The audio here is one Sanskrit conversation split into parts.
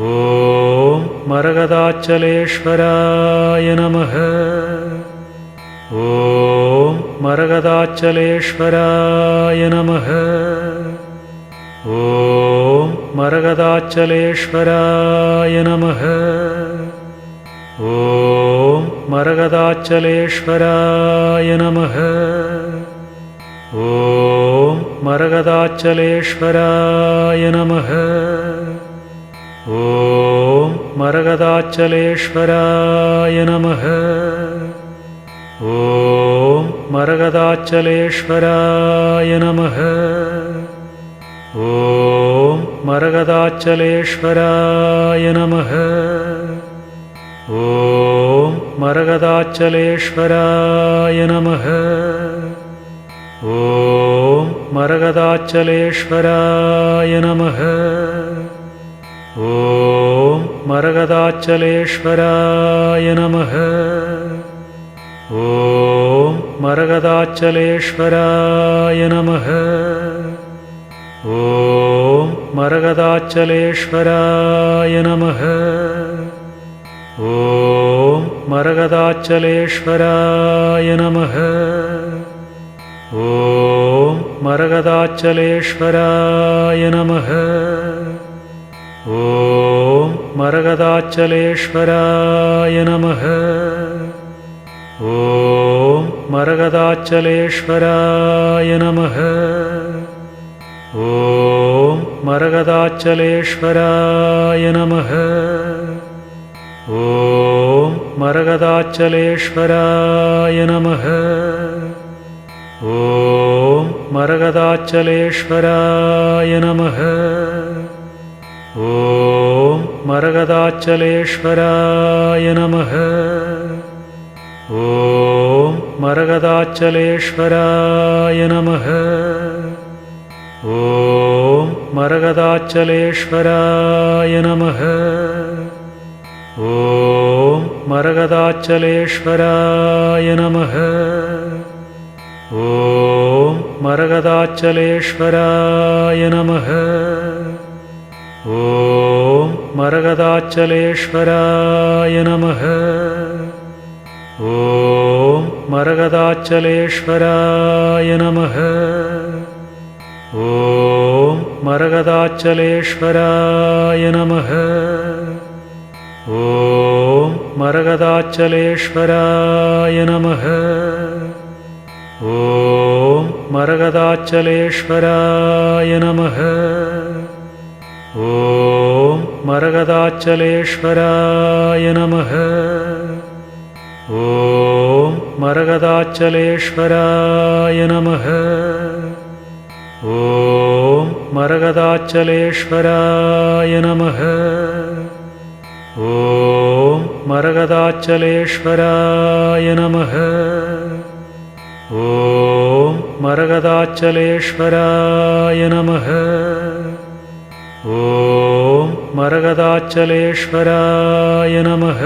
ॐ मरगदाचलेश्वराय नमः। ॐ मरगदाचलेश्वराय नमः। ॐ मरगदाचलेश्वराय नमः। ॐ मरगदाचलेश्वराय नमः। ॐ मरगदाचलेश्वराय नमः ॐ मरगदाचलेश्वराय नमः। ॐ मरगदाचलेश्वराय नमः। ॐ मरगदाचलेश्वराय नमः। ॐ मरगदाचलेश्वराय नमः। ॐ मरगदाचलेश्वराय नमः ॐ मरगदाचलेश्वराय नमः। ॐ मरगदाचलेश्वराय नमः। ॐ मरगदाचलेश्वराय नमः। ॐ मरगदाचलेश्वराय नमः। ॐ मरगदाचलेश्वराय नमः ॐ मरगदाचलेश्वराय नमः। ॐ मरगदाचलेश्वराय नमः। ॐ मरगदाचलेश्वराय नमः। ॐ मरगदाचलेश्वराय नमः। ॐ मरगदाचलेश्वराय नमः ॐ मरगदाचलेश्वराय नमः। ॐ मरगदाचलेश्वराय नमः। ॐ मरगदाचलेश्वराय नमः। ॐ मरगदाचलेश्वराय नमः। ॐ मरगदाचलेश्वराय नमः ॐ मरगदाचलेश्वराय नमः। ॐ मरगदाचलेश्वराय नमः। ॐ मरगदाचलेश्वराय नमः। ॐ मरगदाचलेश्वराय नमः। ॐ मरगदाचलेश्वराय नमः मरगदाचलेश्वराय नमः ॐ मरगदाचलेश्वराय नमः ॐ मरगदाचलेश्वराय नमः ॐ मरगदाचलेश्वराय नमः ॐ मरगदाचलेश्वराय नमः ॐ मरगदाचलेश्वराय नमः।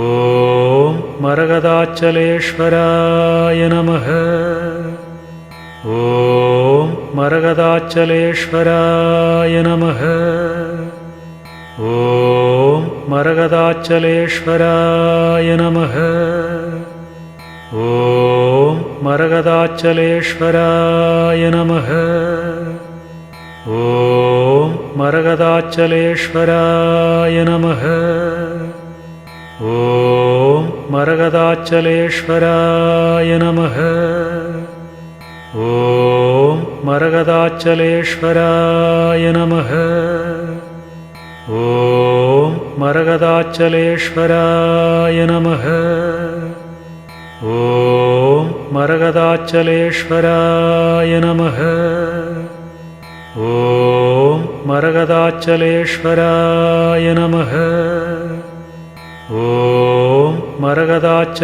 ॐ मरगदाचलेश्वराय नमः। ॐ मरगदाचलेश्वराय नमः। ॐ मरगदाचलेश्वराय नमः। ॐ मरगदाचलेश्वराय नमः मरगदाचलेश्वराय नमः। ॐ मरगदाचलेश्वराय नमः। ॐ मरगदाचलेश्वराय नमः। ॐ मरगदाचलेश्वराय नमः। ॐ मरगदाचलेश्वराय नमः मरगदाचलेश्वराय नमः। ॐ मरगदाचलेश्वराय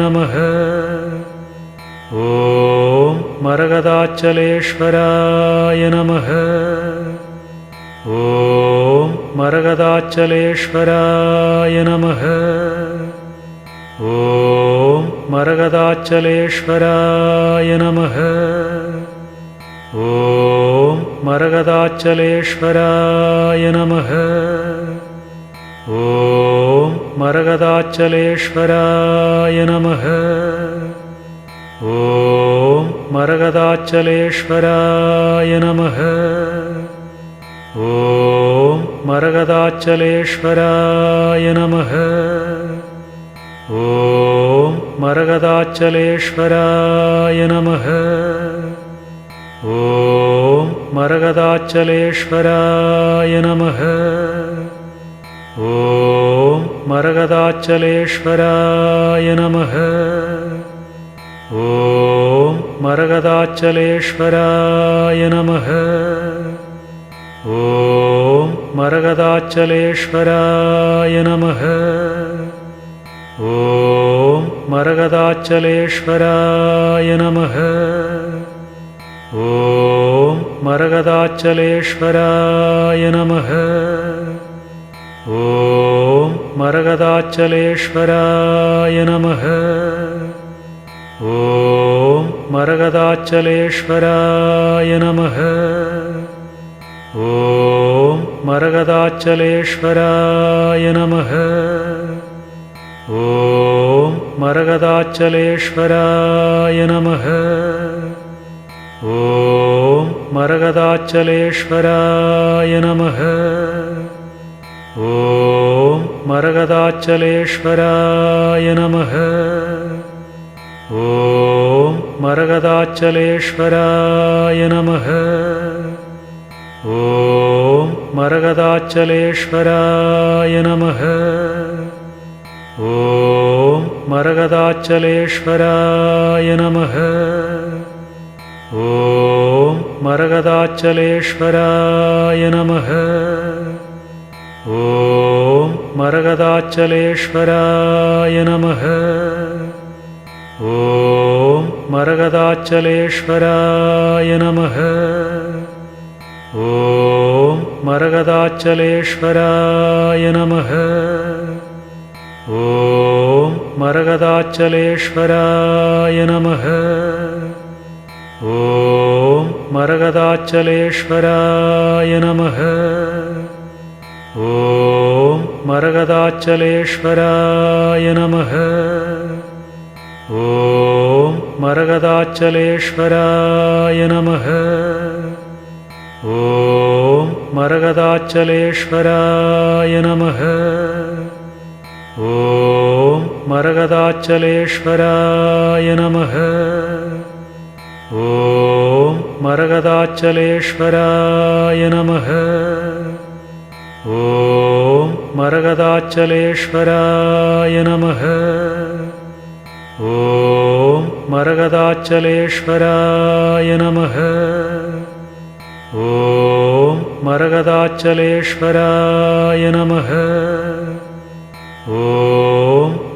नमः। ॐ मरगदाचलेश्वराय नमः। ॐ मरगदाचलेश्वराय नमः। ॐ मरगदाचलेश्वराय नमः मरगदाचलेश्वराय नमः। ॐ मरगदाचलेश्वराय नमः। ॐ मरगदाचलेश्वराय नमः। ॐ मरगदाचलेश्वराय नमः। ॐ मरगदाचलेश्वराय नमः मरगदाचलेश्वराय नमः। ॐ मरगदाचलेश्वराय नमः। ॐ मरगदाचलेश्वराय नमः। ॐ मरगदाचलेश्वराय नमः। ॐ मरगदाचलेश्वराय नमः मरगदाचलेश्वराय नमः। ॐ मरगदाचलेश्वराय नमः। ॐ मरगदाचलेश्वराय नमः। ॐ मरगदाचलेश्वराय नमः। ॐ मरगदाचलेश्वराय नमः। ॐ मरगदाचलेश्वराय नमः। ॐ मरगदाचलेश्वराय नमः। ॐ मरगदाचलेश्वराय नमः। ॐ मरगदाचलेश्वराय नमः। ॐ मरगदाचलेश्वराय नमः। ॐ मरगदाचलेश्वराय नमः। ॐ मरगदाचलेश्वराय नमः। ॐ मरगदाचलेश्वराय नमः। ॐ मरगदाचलेश्वराय नमः। ॐ मरगदाचलेश्वराय नमः। ॐ मरगदाचलेश्वराय नमः। ॐ मरगदाचलेश्वराय नमः। ॐ मरगदाचलेश्वराय नमः। ॐ मरगदाचलेश्वराय नमः। ॐ मरगदाचलेश्वराय नमः मरगदाचलेश्वराय नमः। ॐ मरगदाचलेश्वराय नमः। ॐ मरगदाचलेश्वराय नमः। ॐ मरगदाचलेश्वराय नमः। ॐ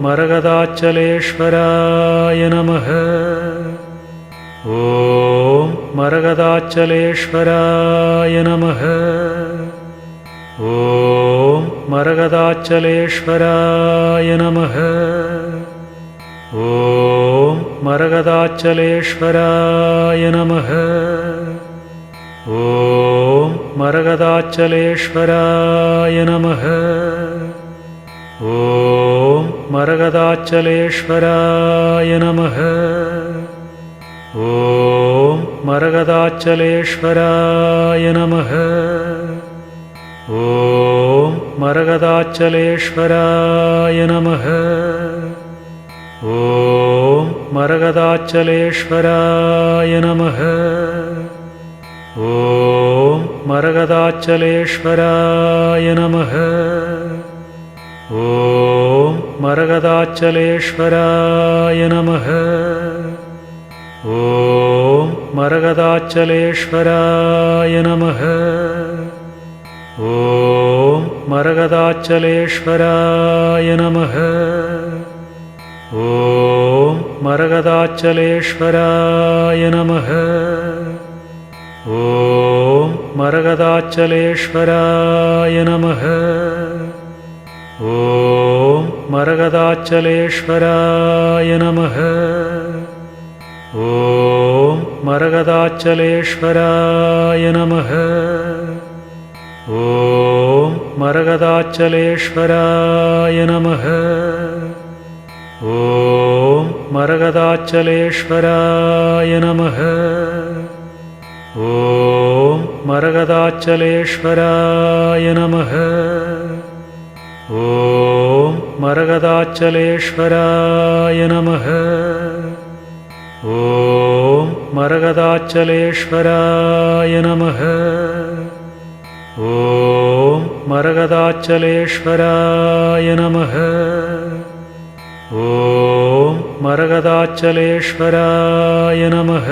मरगदाचलेश्वराय नमः ॐ मरगदाचलेश्वराय नमः। ॐ मरगदाचलेश्वराय नमः। ॐ मरगदाचलेश्वराय नमः। ॐ मरगदाचलेश्वराय नमः। ॐ मरगदाचलेश्वराय नमः ॐ मरगदाचलेश्वराय नमः। ॐ मरगदाचलेश्वराय नमः। ॐ मरगदाचलेश्वराय नमः। ॐ मरगदाचलेश्वराय नमः। ॐ मरगदाचलेश्वराय नमः ॐ मरगदाचलेश्वराय नमः। ॐ मरगदाचलेश्वराय नमः। ॐ मरगदाचलेश्वराय नमः। ॐ मरगदाचलेश्वराय नमः। ॐ मरगदाचलेश्वराय नमः मरगदाचलेश्वराय नमः। ॐ मरगदाचलेश्वराय नमः। ॐ मरगदाचलेश्वराय नमः। ॐ मरगदाचलेश्वराय नमः मरगदाचलेश्वराय नमः। ॐ मरगदाचलेश्वराय नमः। ॐ मरगदाचलेश्वराय नमः